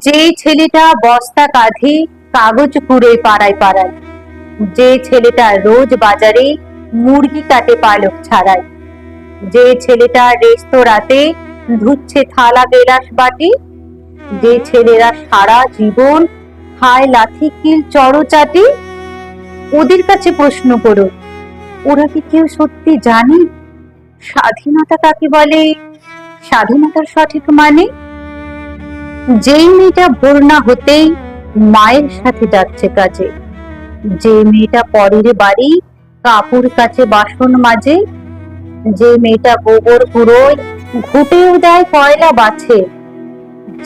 যে ছেলেটা বস্তা কাঁধে কাগজ কুড়ে পাড়ায় পাড়ায়, যে ছেলেটা রোজ বাজারে মুরগি কাটে পালক ছাড়ায়, যে ছেলেটা রেস্তোরাঁতে ধুচ্ছে থালা গেলাস বাটি, যে ছেলেরা সারা জীবন খায় লাথি কিল চড়চাটি, ওদের কাছে প্রশ্ন করো, ওরা কি কেউ সত্যি জানে? স্বাধীনতা কাকে বলে? স্বাধীনতার সঠিক মানে? যেই মেয়েটা ভোর না হতেই মায়ের সাথে যাচ্ছে কাজে। যে মেয়েটা পরের বাড়ি কাপড় কাছে বাসন মাজে, যে মেয়েটা গোবর কুড়োয় ঘুটেও দেয় কয়লা বাছে,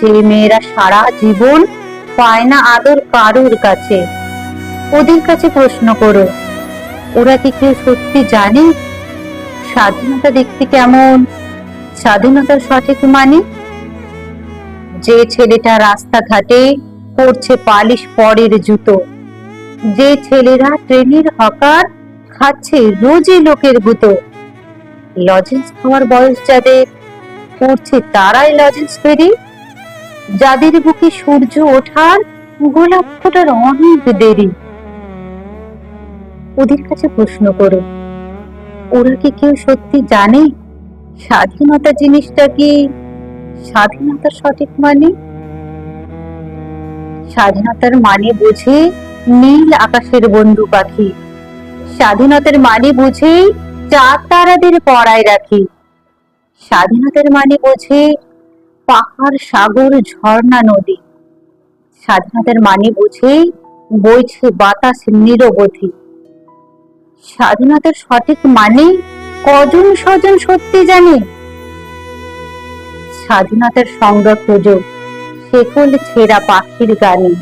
যে মেয়েরা সারা জীবন পায় না আদর কারুর কাছে। ওদের কাছে প্রশ্ন করো, ওরা কি কেউ সত্যি জানে? স্বাধীনতা দেখতে কেমন? স্বাধীনতার সঠিক মানে? যে ছেলেটা রাস্তাঘাটে করছে পালিশ পরের জুতো। যে ছেলেরা ট্রেনের হকার খাচ্ছে রোজই লোকের গুতো লজেন্স খাওয়ার বয়স যাদের। করছে তারাই লজেন্স ফেরি। যাদের বুকে সূর্য ওঠার গোলাপ ফোটার অনেক দেরি। ওদের কাছে প্রশ্ন করো, ওরা কি কেউ সত্যি জানে? স্বাধীনতা জিনিসটা কি স্বাধীনতার সঠিক মানে? স্বাধীনতার মানে বুঝে নীল আকাশের বন্ধু পাখি স্বাধীনতার মানে বুঝে চাঁদ তারাদের পড়ায় রাখি। স্বাধীনতার মানে বুঝে পাহাড়, সাগর, ঝর্ণা, নদী। স্বাধীনতার মানে বুঝে বইছে বাতাস নিরবধি। স্বাধীনতার সঠিক মানে কজন স্বজন সত্যি জানে? স্বাধীনতার সংগ্রহ খোঁজো। শেকল ছেঁড়া পাখির গানে।